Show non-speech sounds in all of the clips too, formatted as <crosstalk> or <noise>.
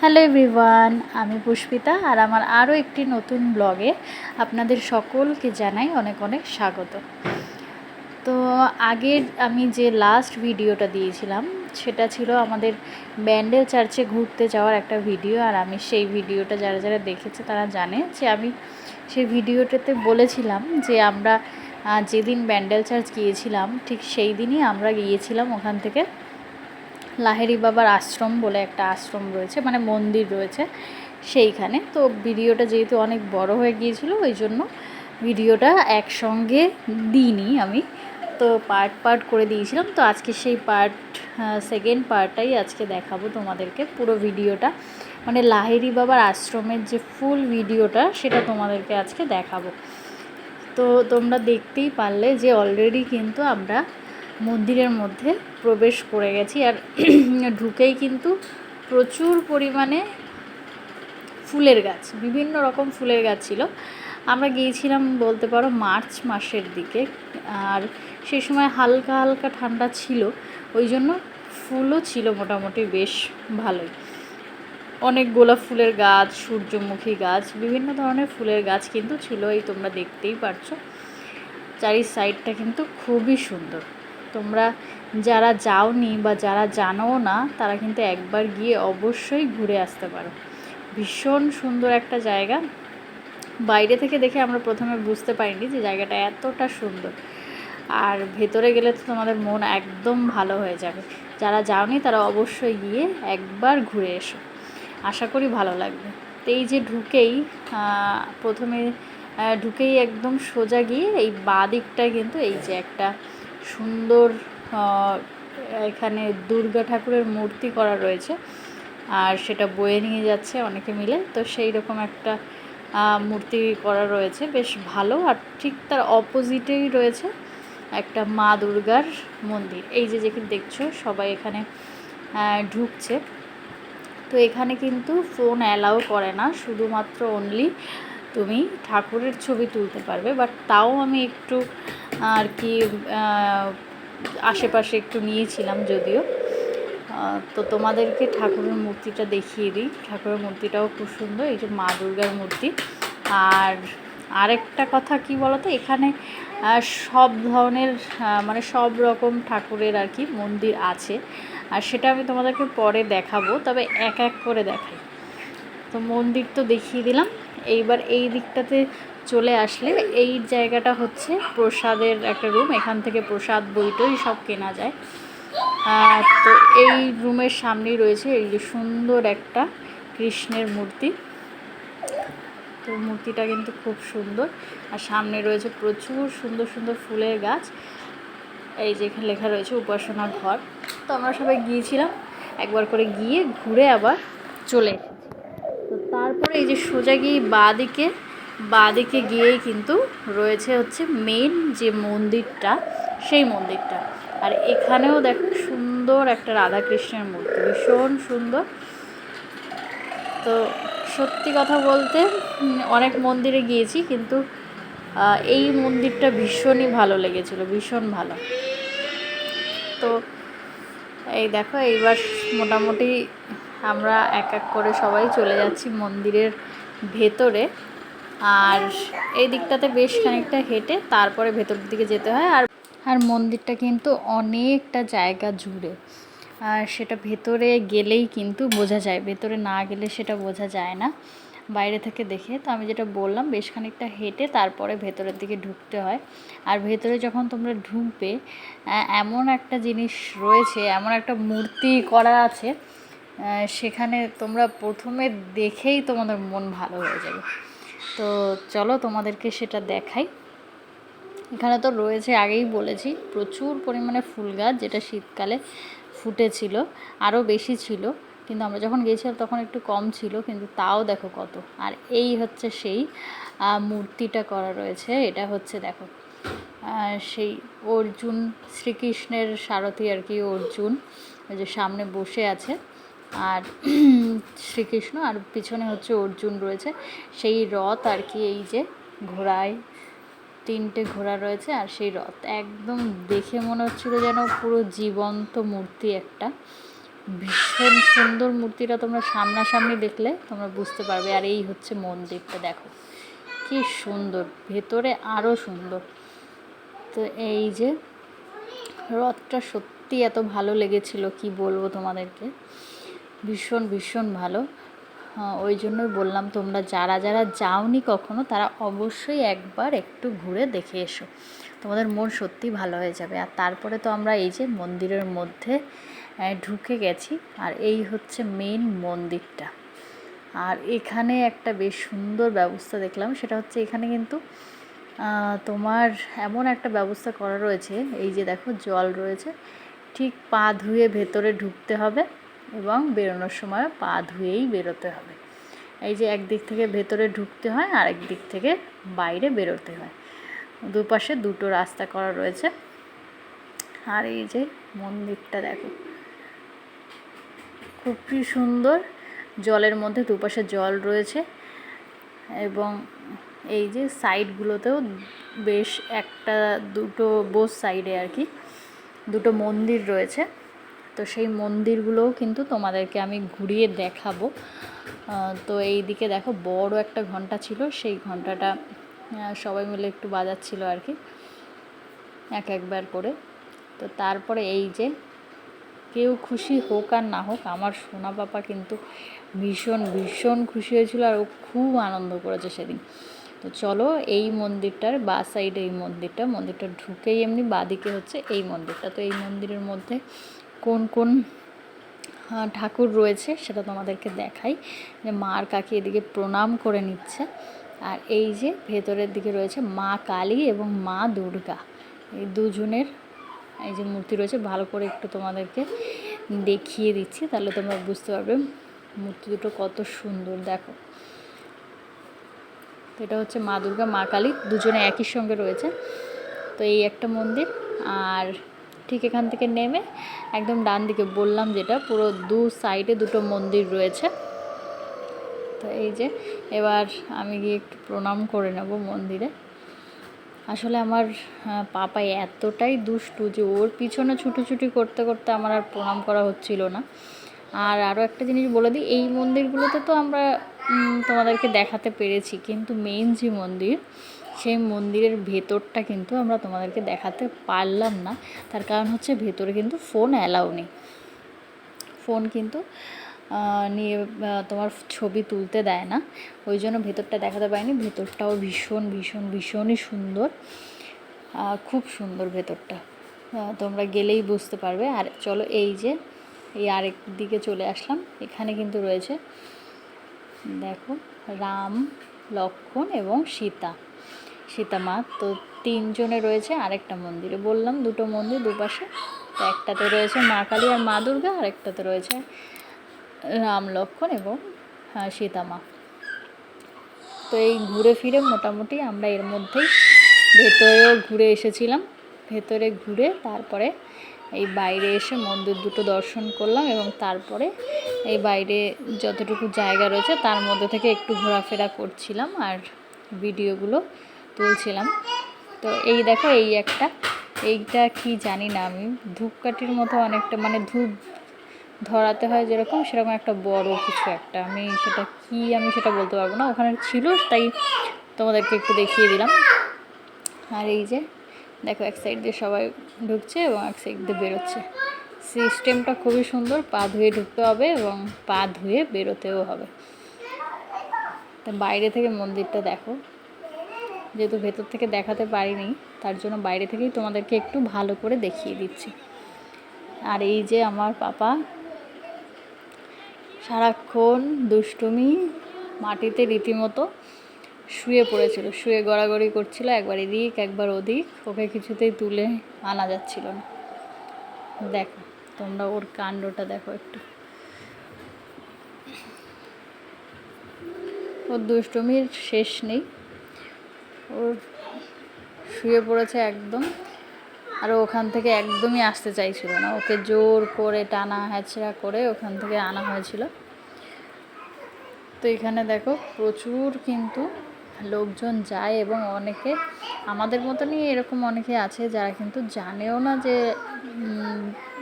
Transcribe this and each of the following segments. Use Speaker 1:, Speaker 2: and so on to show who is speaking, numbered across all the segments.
Speaker 1: Hello everyone, আমি পুষ্পিতা আর আমার আরও একটি নতুন ব্লগে আপনাদের সকলকে জানাই অনেক অনেক স্বাগত। তো আগের আমি যে লাস্ট ভিডিওটা দিয়েছিলাম, সেটা ছিল আমাদের ব্যান্ডেল চার্চে ঘুরতে যাওয়ার একটা ভিডিও আর আমি সেই ভিডিওটা যারা যারা দেখেছে তারা জানে যে আমি সেই ভিডিওটাতে বলেছিলাম যে আমরা যেদিন ব্যান্ডেল চার্চ গিয়েছিলাম, ঠিক সেই দিনই আমরা গিয়েছিলাম ওখান থেকে। লাহেরি বাবার আশ্রম বলে একটা আশ্রম রয়েছে মানে মন্দির রয়েছে সেইখানে। তো ভিডিওটা যেহেতু অনেক বড় হয়ে গিয়েছিল, ওই জন্য ভিডিওটা একসঙ্গে দিইনি আমি। তো পার্ট পার্ট করে দিয়েছিলাম। তো আজকে সেই পার্ট সেকেন্ড পার্টটাই আজকে দেখাবো তোমাদেরকে পুরো ভিডিওটা। মানে লাহেরি বাবার আশ্রমের যে ফুল ভিডিওটা, সেটা তোমাদেরকে আজকে দেখাবো। তো তোমরা দেখতেই পারলে যে অলরেডি কিন্তু আমরা মন্দিরের মধ্যে প্রবেশ করে গেছি আর <clears throat> ঢুকেই কিন্তু প্রচুর পরিমাণে ফুলের গাছ, বিভিন্ন রকম ফুলের গাছ ছিল। আমরা গিয়েছিলাম বলতে পারো মার্চ মাসের দিকে আর সেই সময় হালকা হালকা ঠান্ডা ছিল, ওই জন্য ফুলও ছিল মোটামুটি বেশ ভালোই। অনেক গোলাপ ফুলের গাছ, সূর্যমুখী গাছ, বিভিন্ন ধরনের ফুলের গাছ কিন্তু ছিল এই তোমরা দেখতেই পারছ। চারি সাইডটা কিন্তু খুবই সুন্দর। তোমরা যারা যাওনি বা যারা জানোও না, তারা কিন্তু একবার গিয়ে অবশ্যই ঘুরে আসতে পারো। ভীষণ সুন্দর একটা জায়গা। বাইরে থেকে দেখে আমরা প্রথমে বুঝতে পারিনি যে জায়গাটা এতটা সুন্দর। আর ভেতরে গেলে তো তোমাদের মন একদম ভালো হয়ে যাবে। যারা যাওনি, তারা অবশ্যই গিয়ে একবার ঘুরে এসো। আশা করি ভালো লাগবে। তো এই যে ঢুকেই প্রথমে ঢুকেই একদম সোজা গিয়ে এই বাঁ দিকটায় কিন্তু এই যে একটা সুন্দর এখানে দুর্গা ঠাকুরের মূর্তি করা রয়েছে। আর সেটা বয়ে নিয়ে যাচ্ছে অনেকে মিলে। তো সেই রকম একটা মূর্তি করা রয়েছে। বেশ ভালো। আর ঠিক তার অপোজিটেই রয়েছে একটা মা দুর্গার মন্দির। এই যে যেখানে দেখছ, সবাই এখানে ঢুকছে। তো এখানে কিন্তু ফোন অ্যালাউ করে না। শুধুমাত্র অনলি তুমি ঠাকুরের ছবি তুলতে পারবে। বাট তাও আমি একটু আর কি আশেপাশে একটু নিয়েছিলাম যদিও। তো তোমাদেরকে ঠাকুরের মূর্তিটা দেখিয়ে দিই। ঠাকুরের মূর্তিটাও খুব সুন্দর, এই যে মা দুর্গার মূর্তি। আর আরেকটা কথা কি বলতো, এখানে সব ধরনের মানে সব রকম ঠাকুরের আর কি মন্দির আছে। আর সেটা আমি তোমাদেরকে পরে দেখাবো, তবে এক এক করে দেখাই। তো মন্দির তো দেখিয়ে দিলাম। এইবার এই দিকটাতে চলে আসলে এই জায়গাটা হচ্ছে প্রসাদের একটা রুম এখান থেকে প্রসাদ বইটই সব কেনা যায়। তো এই রুমের সামনেই রয়েছে এই যে সুন্দর একটা কৃষ্ণের মূর্তি। তো মূর্তিটা কিন্তু খুব সুন্দর। আর সামনে রয়েছে প্রচুর সুন্দর সুন্দর ফুলের গাছ। এই যে এখানে লেখা রয়েছে উপাসনা ঘর। তো আমরা সবাই গিয়েছিলাম, একবার করে গিয়ে ঘুরে আবার চলে এসেছি। তো তারপরে এই যে সোজা গিয়ে বাঁদিকে বাঁদিকে গিয়েই কিন্তু রয়েছে হচ্ছে মেন যে মন্দিরটা, সেই মন্দিরটা। আর এখানেও দেখো, সুন্দর একটা রাধাকৃষ্ণের মূর্তি, ভীষণ সুন্দর। তো সত্যি কথা বলতে অনেক মন্দিরে গিয়েছি কিন্তু এই মন্দিরটা ভীষণই ভালো লেগেছিল, ভীষণ ভালো। তো এই দেখো, এইবার মোটামুটি আমরা এক এক করে সবাই চলে যাচ্ছি মন্দিরের ভেতরে। আর এই দিকটাতে বেশ খানিকটা হেঁটে তারপরে ভেতরের দিকে যেতে হয়। আর আর মন্দিরটা কিন্তু অনেকটা জায়গা জুড়ে। আর সেটা ভেতরে গেলেই কিন্তু বোঝা যায়। ভেতরে না গেলে সেটা বোঝা যায় না। বাইরে থেকে দেখে। তো আমি যেটা বললাম, বেশ খানিকটা হেঁটে তারপরে ভেতরের দিকে ঢুকতে হয়। আর ভেতরে যখন তোমরা ঢুকবে এমন একটা জিনিস রয়েছে, এমন একটা মূর্তি করা আছে সেখানে তোমরা প্রথমে দেখেই তোমাদের মন ভালো হয়ে যাবে। তো চলো তোমাদেরকে সেটা দেখাই। এখানে তো রয়েছে, আগেই বলেছি, প্রচুর পরিমাণে ফুল গাছ যেটা শীতকালে ফুটেছিল, আরও বেশি ছিল। কিন্তু আমরা যখন গিয়েছিলাম তখন একটু কম ছিল, কিন্তু তাও দেখো কত। আর এই হচ্ছে সেই মূর্তিটা করা রয়েছে, এটা হচ্ছে দেখো সেই অর্জুন, শ্রীকৃষ্ণের সারথি আর কি অর্জুন, ওই যে সামনে বসে আছে। আর শ্রীকৃষ্ণ আর পিছনে হচ্ছে অর্জুন রয়েছে। সেই রথ আর কি এই যে ঘোড়ায়, তিনটে ঘোড়া রয়েছে আর সেই রথ। একদম দেখে মনে হচ্ছিল যেন পুরো জীবন্ত মূর্তি একটা। ভীষণ সুন্দর মূর্তিটা তোমরা সামনাসামনি দেখলে তোমরা বুঝতে পারবে। আর এই হচ্ছে মন্দিরটা, দেখো। কি সুন্দর, ভেতরে আরও সুন্দর। তো এই যে রথটা সত্যি এত ভালো লেগেছিল, কি বলব তোমাদেরকে? ভীষণ ভীষণ ভালো। হ্যাঁ, ওই জন্যই বললাম তোমরা যারা যারা যাওনি কখনো তারা অবশ্যই একবার একটু ঘুরে দেখে এসো। তোমাদের মন সত্যি ভালো হয়ে যাবে। আর তারপরে তো আমরা এই যে মন্দিরের মধ্যে ঢুকে গেছি। আর এই হচ্ছে মেন মন্দিরটা। আর এখানে একটা বেশ সুন্দর ব্যবস্থা দেখলাম। সেটা হচ্ছে এখানে কিন্তু তোমার এমন একটা ব্যবস্থা করা রয়েছে। এই যে দেখো জল রয়েছে। ঠিক পা ধুয়ে ভেতরে ঢুকতে হবে। এবং বেরোনোর সময় পা ধুয়েই বেরোতে হবে। এই যে একদিক থেকে ভেতরে ঢুকতে হয়, আর দিক থেকে বাইরে বেরোতে হয়। দুপাশে দুটো রাস্তা করা রয়েছে। আর এই যে মন্দিরটা দেখো। খুবই সুন্দর। জলের মধ্যে দুপাশে জল রয়েছে এবং এই যে সাইডগুলোতেও বেশ একটা দুটো, বোস সাইডে আর কি, দুটো মন্দির রয়েছে। তো সেই মন্দিরগুলোও কিন্তু তোমাদেরকে আমি ঘুরিয়ে দেখাবো। তো এই দিকে দেখো বড় একটা ঘণ্টা ছিল, সেই ঘন্টাটা সবাই মিলে একটু বাজাচ্ছিল আর কি, এক একবার করে। তো তারপরে এই যে, কেউ খুশি হোক আর না হোক, আমার সোনা পাপা কিন্তু ভীষণ ভীষণ খুশি হয়েছিল আর ও খুব আনন্দ করেছে সেদিন। তো চলো এই মন্দিরটার বা সাইডে এই মন্দিরটা মন্দিরটা ঢুকেই এমনি, বাদিকে হচ্ছে এই মন্দিরটা। তো এই মন্দিরের মধ্যে কোন কোন ঠাকুর রয়েছে সেটা তোমাদেরকে দেখাই। যে মার কাকি এদিকে প্রণাম করে নিচ্ছে। আর এই যে ভেতরের দিকে রয়েছে মা কালী এবং মা দুর্গা। এই দুজনের এই যে মূর্তি রয়েছে, ভালো করে একটু তোমাদেরকে দেখিয়ে দিচ্ছি, তাহলে তোমরা বুঝতে পারবে মূর্তি দুটো কত সুন্দর, দেখো। তো এটা হচ্ছে মা দুর্গা, মা কালী, দুজনে একই সঙ্গে রয়েছে। তো এই একটা মন্দির, আর ঠিক এখান থেকে নেমে একদম ডান দিকে বললাম যেটা পুরো দু সাইডে দুটো মন্দির রয়েছে। তো এই যে এবার আমি গিয়ে একটু প্রণাম করে নেব মন্দিরে। আসলে আমার আহ, পাপা এতটাই দুষ্টু যে ওর পিছনে ছুটোছুটি করতে করতে আমার আর প্রণাম করা হচ্ছিল না। আর আরও একটা জিনিস বলে দিই এই মন্দিরগুলোতে তো আমরা তোমাদেরকে দেখাতে পেরেছি কিন্তু মেইন যে মন্দির সেই মন্দিরের ভেতরটা কিন্তু আমরা তোমাদেরকে দেখাতে পারলাম না। তার কারণ হচ্ছে ভেতরে কিন্তু ফোন অ্যালাউ নেই। ফোন কিন্তু নিয়ে তোমার ছবি তুলতে দেয় না। ওই জন্য ভেতরটা দেখাতে পারিনি। ভেতরটাও ভীষণ ভীষণ, ভীষণই সুন্দর। খুব সুন্দর ভেতরটা। তোমরা গেলেই বুঝতে পারবে। আর চলো এই যে, এই আরেক দিকে চলে আসলাম। এখানে কিন্তু রয়েছে, দেখো, রাম লক্ষ্মণ এবং সীতা। সীতা মা। তো তিনজনে রয়েছে আরেকটা মন্দিরে। বললাম দুটো মন্দির দুপাশে। তো একটাতে রয়েছে মা কালী আর মা দুর্গা আরেকটাতে রয়েছে রাম লক্ষ্মণ এবং আহ, সীতা মা। তো এই ঘুরে ফিরে মোটামুটি আমরা এর মধ্যেই ভেতরেও ঘুরে এসেছিলাম। ভেতরে ঘুরে তারপরে এই বাইরে এসে মন্দির দুটো দর্শন করলাম এবং তারপরে এই বাইরে যতটুকু জায়গা রয়েছে তার মধ্যে থেকে একটু ঘোরাফেরা করছিলাম আর ভিডিওগুলো তুলছিলাম। তো এই দেখো, এই একটা। এইটা কি জানি না, আমি ধূপকাঠির মতো অনেকটা মানে ধূপ ধরাতে হয় যেরকম, সেরকম একটা বড় কিছু একটা। আমি সেটা কি, আমি সেটা বলতে পারব না। ওখানে ছিল, তাই তোমাদেরকে একটু দেখিয়ে দিলাম। আর এই যে, দেখো, এক সাইড দিয়ে সবাই ঢুকছে এবং এক সাইড দিয়ে বেরোচ্ছে। সিস্টেমটা খুবই সুন্দর, পা ধুয়ে ঢুকতে হবে এবং পা ধুয়ে বেরোতেও হবে। তো বাইরে থেকে মন্দিরটা দেখো। যেহেতু ভেতর থেকে দেখাতে পারিনি, তার জন্য বাইরে থেকেই তোমাদেরকে একটু ভালো করে দেখিয়ে দিচ্ছি। আর এই যে আমার পাপা, সারাক্ষণ দুষ্টুমি মাটিতে রীতিমতো শুয়ে পড়েছিল, শুয়ে গড়াগড়ি করছিল, একবার এদিক, একবার ওদিক, ওকে কিছুতেই তুলে আনা যাচ্ছিল না। দেখো, তোমরা ওর কাণ্ডটা দেখো একটু। ওর দুষ্টুমির শেষ নেই। ওর শুয়ে পড়েছে একদম। আর ওখান থেকে একদমই আসতে চাইছিল না। ওকে জোর করে টানা হ্যাচড়া করে ওখান থেকে আনা হয়েছিল। তো এখানে দেখো প্রচুর কিন্তু লোকজন যায় এবং অনেকে আমাদের মতনই এরকম অনেকে আছে যারা কিন্তু জানেও না যে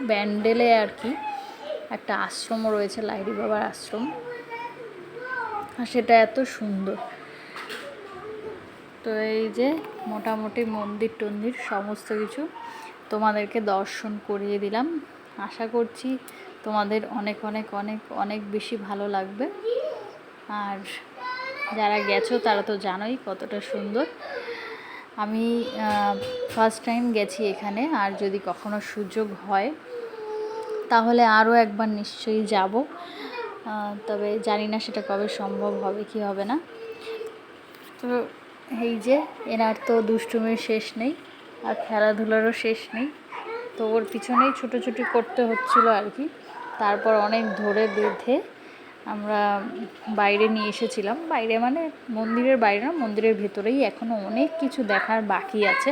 Speaker 1: ব্যান্ডেলে আর কি একটা আশ্রমও রয়েছে লাইরি বাবার আশ্রম। আর সেটা এত সুন্দর। তো এই যে মোটামুটি মন্দির টন্দির সমস্ত কিছু তোমাদেরকে দর্শন করিয়ে দিলাম। আশা করছি তোমাদের অনেক অনেক অনেক অনেক বেশি ভালো লাগবে। আর যারা গেছো তারা তো জানোই কতটা সুন্দর। আমি ফার্স্ট টাইম গেছি এখানে। আর যদি কখনো সুযোগ হয়, তাহলে আরও একবার নিশ্চয়ই যাব। তবে জানি না সেটা কবে সম্ভব হবে, কি হবে না। তো এই যে, এনার তো দুষ্টুমির শেষ নেই, আর খেলাধুলারও শেষ নেই। তো ওর পিছনেই ছুটোছুটি করতে হচ্ছিল আর কি। তারপর অনেক ধরে বেঁধে আমরা বাইরে নিয়ে এসেছিলাম। বাইরে মানে মন্দিরের বাইরে না, মন্দিরের ভেতরেই এখনও অনেক কিছু দেখার বাকি আছে।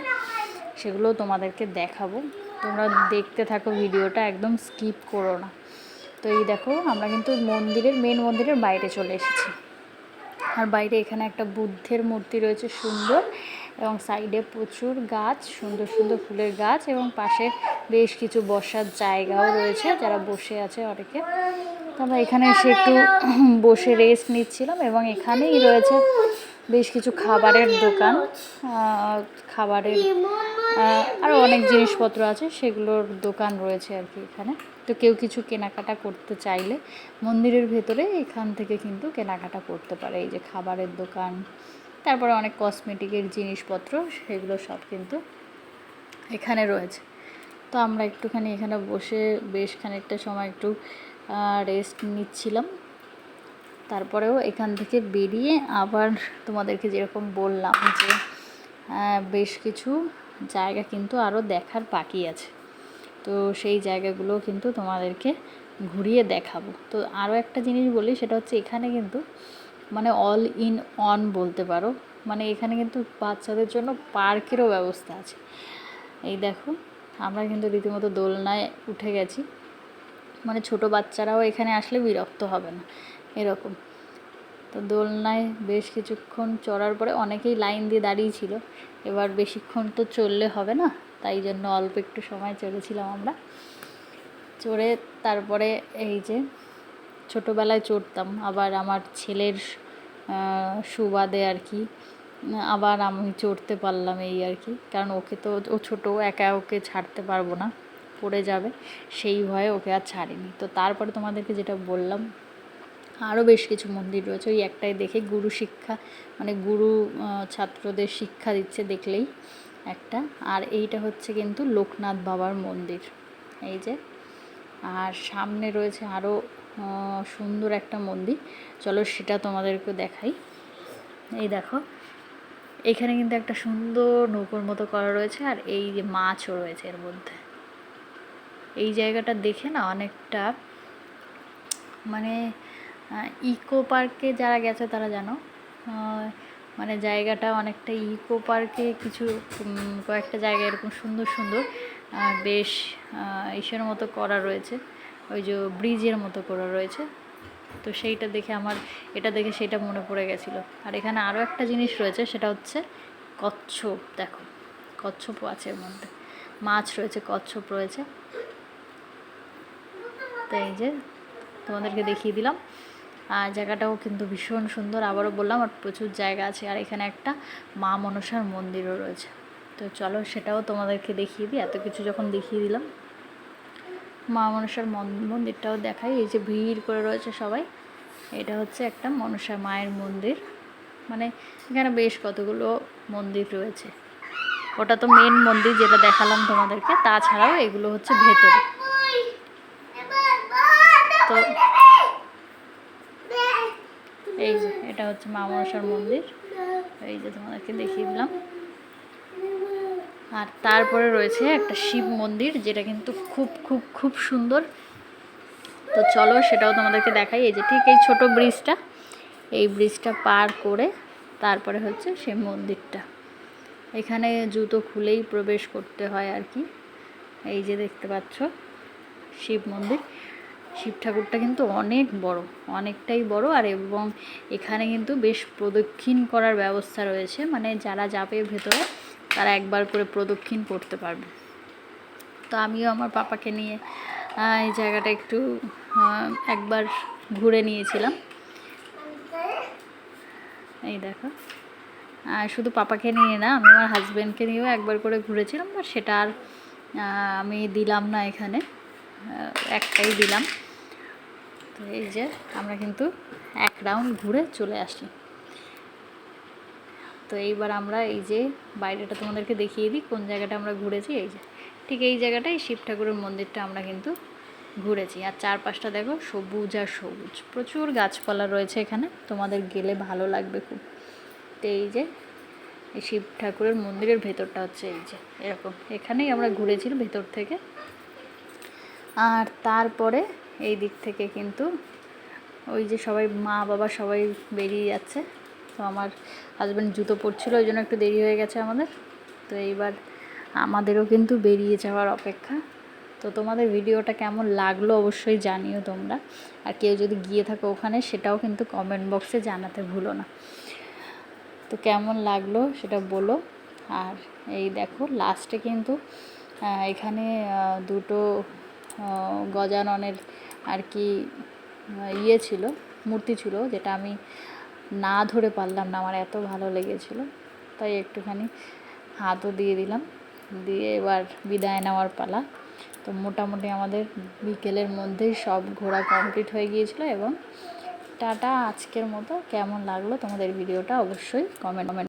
Speaker 1: সেগুলো তোমাদেরকে দেখাবো। তোমরা দেখতে থাকো ভিডিওটা, একদম স্কিপ করো না। তো এই দেখো, আমরা কিন্তু মন্দিরের, মেন মন্দিরের বাইরে চলে এসেছি। আর বাইরে এখানে একটা বুদ্ধের মূর্তি রয়েছে সুন্দর এবং সাইডে প্রচুর গাছ, সুন্দর সুন্দর ফুলের গাছ এবং পাশে বেশ কিছু বসার জায়গাও রয়েছে যারা বসে আছে অনেকে। আমরা এখানে এসে একটু বসে রেস্ট নিচ্ছিলাম এবং এখানেই রয়েছে বেশ কিছু খাবারের দোকান। খাবারের আরও অনেক জিনিসপত্র আছে, সেগুলোর দোকান রয়েছে আর কি এখানে। তো কেউ কিছু কেনাকাটা করতে চাইলে মন্দিরের ভেতরে এখান থেকে কিন্তু কেনাকাটা করতে পারে। এই যে খাবারের দোকান, তারপরে অনেক কসমেটিকের জিনিসপত্র, সেগুলো সব কিন্তু এখানে রয়েছে। তো আমরা একটুখানি এখানে বসে বেশ খানিকটা সময় একটু রেস্ট নিচ্ছিলাম। তারপরেও এখান থেকে বেরিয়ে আবার তোমাদেরকে যেরকম বললাম যে বেশ কিছু জায়গা কিন্তু আরও দেখার বাকি আছে। তো সেই জায়গাগুলো কিন্তু তোমাদেরকে ঘুরিয়ে দেখাবো। তো আরও একটা জিনিস বলি, সেটা হচ্ছে এখানে কিন্তু মানে অল ইন অন বলতে পারো। মানে এখানে কিন্তু বাচ্চাদের জন্য পার্কেরও ব্যবস্থা আছে। এই দেখো, আমরা কিন্তু রীতিমতো দোলনায় উঠে গেছি। মানে ছোট বাচ্চারাও এখানে আসলে বিরক্ত হবে না, এরকম। তো দোলনায় বেশ কিছুক্ষণ চড়ার পরে অনেকেই লাইন দিয়ে দাঁড়িয়েছিল এবার বেশিক্ষণ তো চললে হবে না, তাই জন্য অল্প একটু সময় চড়েছিলাম আমরা। চড়ে তারপরে এই যে ছোটোবেলায় চড়তাম, আবার আমার ছেলের সুবাদে আর কি, আবার আমি চড়তে পারলাম এই আর কি, কারণ ওকে তো, ও ছোটো, একা ওকে ছাড়তে পারব না, পড়ে যাবে, সেই ভয়ে ওকে আর ছাড়িনি। তো তারপরে তোমাদেরকে যেটা বললাম আরও বেশ কিছু মন্দির রয়েছে। ওই একটাই দেখে গুরু শিক্ষা মানে গুরু ছাত্রদের শিক্ষা দিচ্ছে দেখলেই একটা। আর এইটা হচ্ছে কিন্তু লোকনাথ বাবার মন্দির। এই যে, আর সামনে রয়েছে আরও সুন্দর একটা মন্দির। চলো সেটা তোমাদেরকে দেখাই। এই দেখো, এখানে কিন্তু একটা সুন্দর নৌকোর মতো করা রয়েছে আর এই যে মাছও রয়েছে এর মধ্যে। এই জায়গাটা দেখে না অনেকটা মানে ইকো পার্কে যারা গেছে তারা জানো। মানে জায়গাটা অনেকটা ইকো পার্কে কিছু কয়েকটা জায়গা এরকম সুন্দর সুন্দর। বেশ ইসের মতো করা রয়েছে। ওই যে ব্রিজের মতো করা রয়েছে। তো সেইটা দেখে আমার, এটা দেখে সেটা মনে পড়ে গেছিল। আর এখানে আরও একটা জিনিস রয়েছে, সেটা হচ্ছে কচ্ছপ, দেখো। কচ্ছপও আছে এর মধ্যে। মাছ রয়েছে, কচ্ছপ রয়েছে। তো এই যে তোমাদেরকে দেখিয়ে দিলাম। আর জায়গাটাও কিন্তু ভীষণ সুন্দর। আবারও বললাম, আর প্রচুর জায়গা আছে, আর এখানে একটা মা মনসার মন্দিরও রয়েছে। তো চলো সেটাও তোমাদেরকে দেখিয়ে দিই। এত কিছু যখন দেখিয়ে দিলাম, মা মনসার মন্দিরটাও দেখাই। এই যে ভিড় করে রয়েছে সবাই, এটা হচ্ছে একটা মনসা মায়ের মন্দির। মানে এখানে বেশ কতগুলো মন্দির রয়েছে। ওটা তো মেন মন্দির যেটা দেখালাম তোমাদেরকে। তাছাড়াও এগুলো হচ্ছে ভেতরে তো এই যে এটা হচ্ছে মা মনসার মন্দির। এই যে তোমাদেরকে দেখিয়ে দিলাম। আর তারপরে রয়েছে একটা শিব মন্দির, যেটা কিন্তু খুব খুব খুব সুন্দর। তো চলো সেটাও তোমাদেরকে দেখাই। এই যে ঠিক এই ছোট ব্রিজটা, এই ব্রিজটা পার করে তারপরে হচ্ছে সে মন্দিরটা। এখানে জুতো খুলেই প্রবেশ করতে হয় আর কি। এই যে দেখতে পাচ্ছ, শিব মন্দির। শিব ঠাকুরটা কিন্তু অনেক বড়, অনেকটাই বড় আর এবং এখানে কিন্তু বেশ প্রদক্ষিণ করার ব্যবস্থা রয়েছে। মানে যারা যাবে ভেতরে, তারা একবার করে প্রদক্ষিণ করতে পারবে। তো আমিও আমার পাপাকে নিয়ে এই জায়গাটা একটু একবার ঘুরে নিয়েছিলাম। এই দেখো। শুধু পাপাকে নিয়ে না, আমি আমার হাজব্যান্ডকে নিয়েও একবার করে ঘুরেছিলাম, বাট সেটা আর আমি দিলাম না এখানে। একটাই দিলাম। তো এই যে আমরা কিন্তু এক রাউন্ড ঘুরে চলে আসি। তো এইবার আমরা এই যে বাইরেটা তোমাদেরকে দেখিয়ে দিই, কোন জায়গাটা আমরা ঘুরেছি, এই যে। ঠিক এই জায়গাটায় শিব ঠাকুরের মন্দিরটা আমরা কিন্তু ঘুরেছি। আর চারপাশটা দেখো, সবুজ আর সবুজ। প্রচুর গাছপালা রয়েছে এখানে, তোমাদের গেলে ভালো লাগবে খুব। তো এই যে, এই শিব ঠাকুরের মন্দিরের ভেতরটা হচ্ছে এই যে, এরকম। এখানেই আমরা ঘুরেছি, ভেতর থেকে। আর তারপরে এই দিক থেকে কিন্তু ওই যে সবাই, মা, বাবা সবাই বেরিয়ে যাচ্ছে। তো আমার হাজব্যান্ড জুতো পরছিল, ওই জন্য একটু দেরি হয়ে গেছে আমাদের। তো এইবার আমাদেরও কিন্তু বেরিয়ে যাওয়ার অপেক্ষা। তো তোমাদের ভিডিওটা কেমন লাগল অবশ্যই জানিও তোমরা। আর কেউ যদি গিয়ে থাকো ওখানে, সেটাও কিন্তু কমেন্ট বক্সে জানাতে ভুলো না। তো কেমন লাগল সেটা বলো। আর এই দেখো লাস্টে কিন্তু এখানে দুটো গজাননের আর কি ইয়ে ছিল, মূর্তি ছিল, যেটা আমি না ধরে পারলাম না, আমার এত ভালো লেগেছিল। তাই একটুখানি হাতও দিয়ে দিলাম, দিয়ে এবার বিদায় নেওয়ার পালা। তো মোটামুটি আমাদের বিকেলের মধ্যেই সব ঘোরা কমপ্লিট হয়ে গিয়েছিল এবং টাটা, আজকের মতো। কেমন লাগল তোমাদের ভিডিওটা অবশ্যই কমেন্ট কমেন্ট